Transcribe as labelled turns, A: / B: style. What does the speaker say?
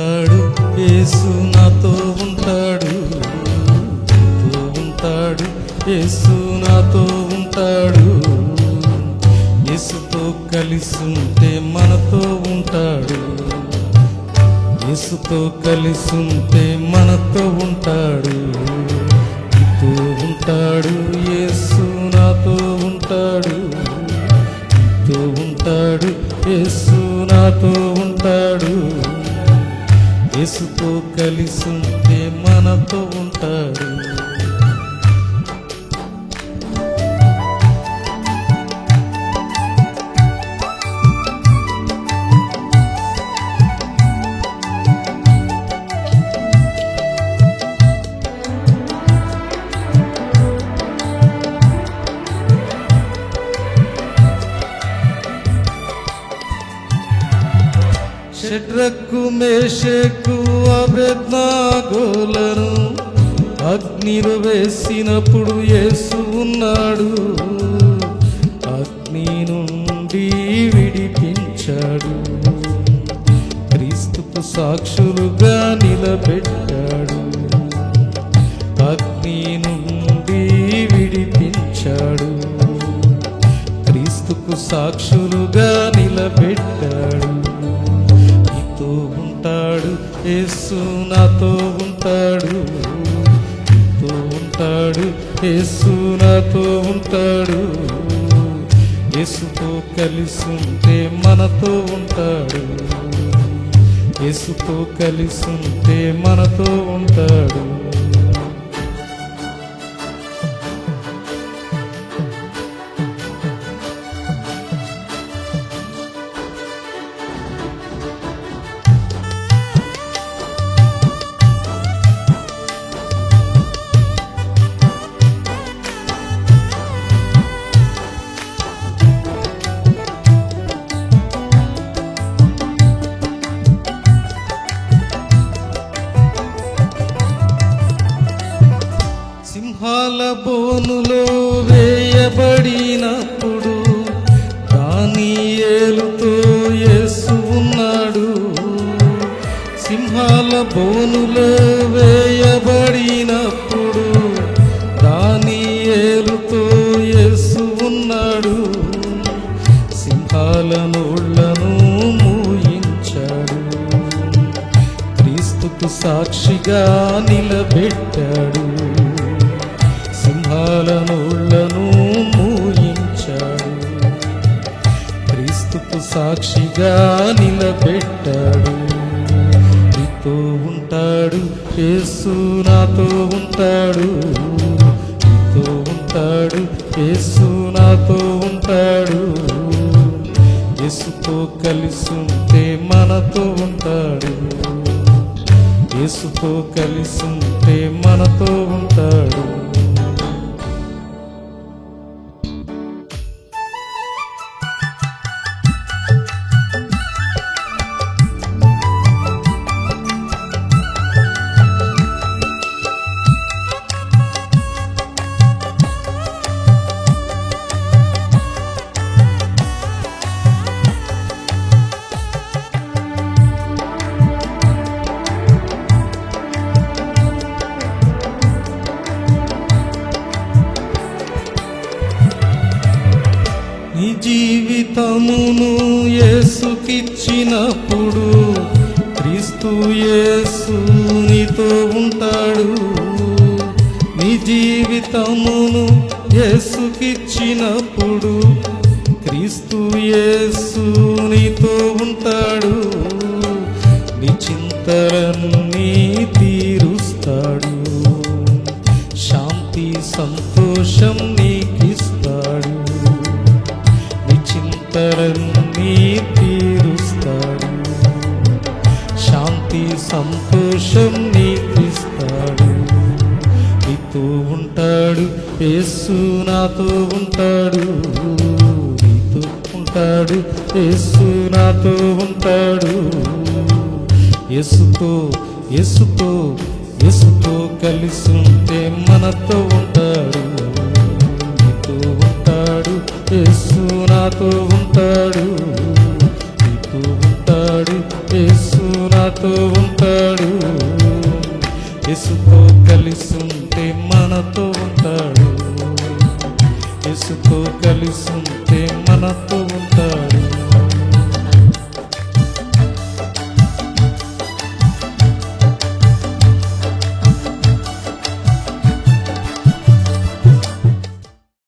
A: యేసు నాతో ఉంటాడు. నాతో ఉంటాడు. యేసు నాతో ఉంటాడు. యేసుతో కలిసి ఉంటే మనతో ఉంటాడు. యేసుతో కలిసి ఉంటే మనతో ఉంటాడు. నీతో ఉంటాడు. యేసు నాతో ఉంటాడు. నీతో ఉంటాడు. యేసు నాతో యేసుతో కలిసి ఉంటే మనతో ఉంటాడు. షడ్రకు మేషకు అభెజ్ఞాగోలను అగ్నిలో వేసినప్పుడు యేసు ఉన్నాడు. అగ్ని నుండి విడిపించాడు. క్రీస్తుకు సాక్షులుగా నిలబెట్టాడు. అగ్ని నుండి విడిపించాడు. క్రీస్తుకు సాక్షులుగా నిలబెట్టాడు. నాతో ఉంటాడు యేసు నాతో ఉంటాడు. నీతో ఉంటాడు యేసు నాతో ఉంటాడు. యేసుతో కలిసి ఉంటే మనతో ఉంటాడు. యేసుతో కలిసి ఉంటే మనతో ఉంటాడు. బోనులో వేయబడినప్పుడు దాని ఏలుతో యేసు ఉన్నాడు. సింహాల బోనులో వేయబడినప్పుడు దాని ఏలుతో యేసు ఉన్నాడు. సింహాల నోళ్ళను మూయించాడు. క్రీస్తుకు సాక్షిగా నిలబెట్టాడు. సింహాల మూయించాడు క్రీస్తుకు సాక్షిగా నిలబెట్టాడు. నీతో ఉంటాడు యేసు నాతో ఉంటాడు. నీతో ఉంటాడు యేసు నాతో ఉంటాడు. యేసుతో కలిసి ఉంటే మనతో ఉంటాడు. యేసుతో కలిసి ఉంటే మనతో ఉంటాడు. నీ జీవితమును యేసుకిచ్చినప్పుడు క్రీస్తు యేసు నీతో ఉంటాడు. నీ జీవితమును యేసుకిచ్చినప్పుడు క్రీస్తు యేసు నీతో ఉంటాడు. నీ చింతలన్నీ తీరుస్తాడు. శాంతి సంతోషం నీ సంతోషం నీకిస్తాడు. నీతో ఉంటాడు యేసు నాతో ఉంటాడు. నీతో ఉంటాడు యేసు నాతో ఉంటాడు. యేసుతో యేసుతో యేసుతో కలిసి ఉంటే మనతో ఉంటాడు. నీతో ఉంటాడు యేసు నాతో ఉంటాడు. మనతో ఉంటాడు. యేసు ఉంటాడు యేసుతో కలిసి ఉంటే మనతో ఉంటాడు. యేసుతో కలిసి ఉంటే మనతో ఉంటాడు.